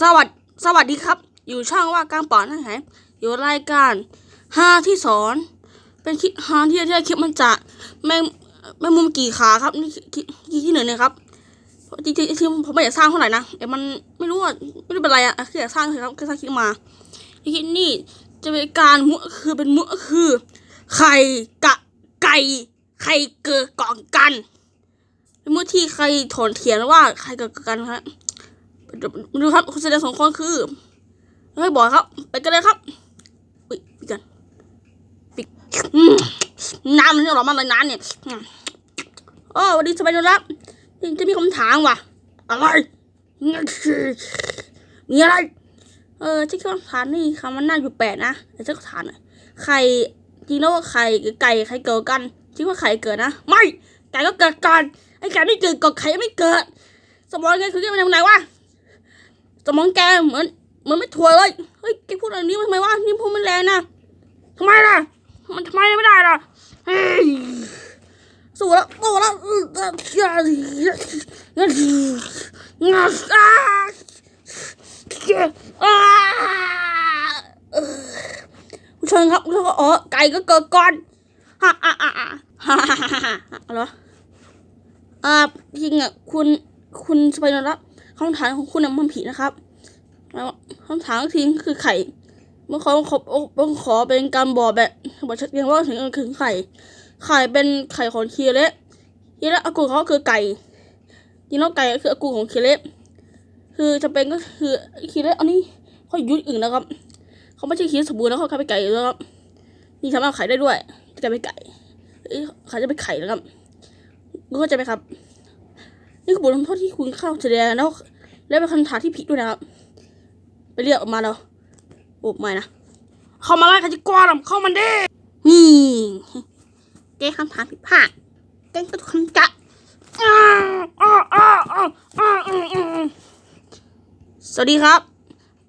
สวัสดสวัสดีครับ อยู่ช่องว่ากลางป่านั่นไงอยู่รายการฮาที่สอน เป็นคลิปฮาที่ที่คลิปมันจะแมงแมงมุมกี่ขาครับนี่คลิปที่หนึ่งนะครับจริงจริงผมไม่อยากสร้างเท่าไหร่นะแต่มันไม่รู้ว่าไม่รู้เป็นไรอะค่ออยากสร้างเลยครับแค่สร้างคลิปมาคลิปนี้จะเป็นการมุคือเป็นมุคือไข่กะไก่ไข่เกิดก่อนกันเป็นมุที่ใครถอนเถียงว่าใครเกิดก่อนกันครับ ดูครับคนแสดงสองคนคือไม่บอกครับ ไปกันเลยครับอุ้ยปิดกันปิดน้ำมันนี่หรอมากเลยน้ำเนี่ยอืมโอ้วันนี้สบายดีครับจะมีคำถามว่ะอะไรมีอะไร เออที่คำถามนี่คำมันน่าอยู่แปดนะแต่เจ้าถามหน่อยไข่จริงแล้วว่าไข่ไก่ใครเกิดกันคิดว่าไข่เกิดนะ ไม่ไก่ก็เกิดก่อนไอ้ไก่ไม่เกิดก่อนไข่ไม่เกิด สมองแกคือแกมันทำไงวะ สมองแกเหมือนเหมือนไม่ถั่วเลย เฮ้ยแกพูดอะไรนี้ทำไมวะนี่พูดมันแรงนะทำไมล่ะ มันทำไมไม่ได้ล่ะเฮ้ยสู้แล้วสู้แล้วงาอ้าอ้าผู้ชมครับแล้วก็อ๋อไก่ก็เกิดก่อนฮ่าฮ่าฮ่าฮ่าฮ่าฮ่าเหรออ่าจริงอะคุณคุณสไปนอร์ คำถามของคุณน่ะมันผิดนะครับแล้วคำถามทีคือไข่เมื่อขอขอต้องขอเป็นการบอกแบบบอกชัดเจนว่าถึงถึงไข่ ไข่เป็นไข่ของเคีเละคีเละอากูเขาคือไก่จริงแล้วไก่ก็คืออากูของเคีเละคือจะเป็นก็คือเคีเละอันนี้เขายุดอื่นนะครับ เขาไม่ใช่คีเละสมบูรณ์แล้วเขากลายเป็นไก่แล้วครับนี่สามารถไข่ได้ด้วยจะเป็นไก่เอ้ยไข่จะเป็นไข่นะครับรู้เข้าใจไหมครับ นี่คือบทลงโทษที่คุณเข้าแสดงแล้วและเป็นคำถามที่ผิดด้วยนะครับ ไปเรียกออกมาแล้วโอ้ไม่นะ เข้ามาไล่ใครจะกรเข้ามันดินี่แกคำถามผิดพลาดแกก็คำจะอ้าวอ้าวอ้าวอ้าวอ้าวอ้าวอ้าวสวัสดีครับ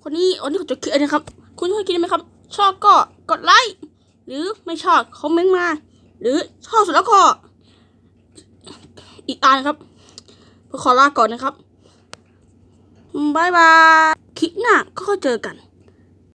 คนนี้วันนี้ผมจะคิดอะไรนะครับ คุณชอบคิดไหมครับ ชอบก็กดไลค์ หรือไม่ชอบคอมเมนต์มา หรือชอบสุดแล้วก็ อีกอันครับ ขอลาก่อนนะครับบายบาย คลิปหน้าก็เจอกัน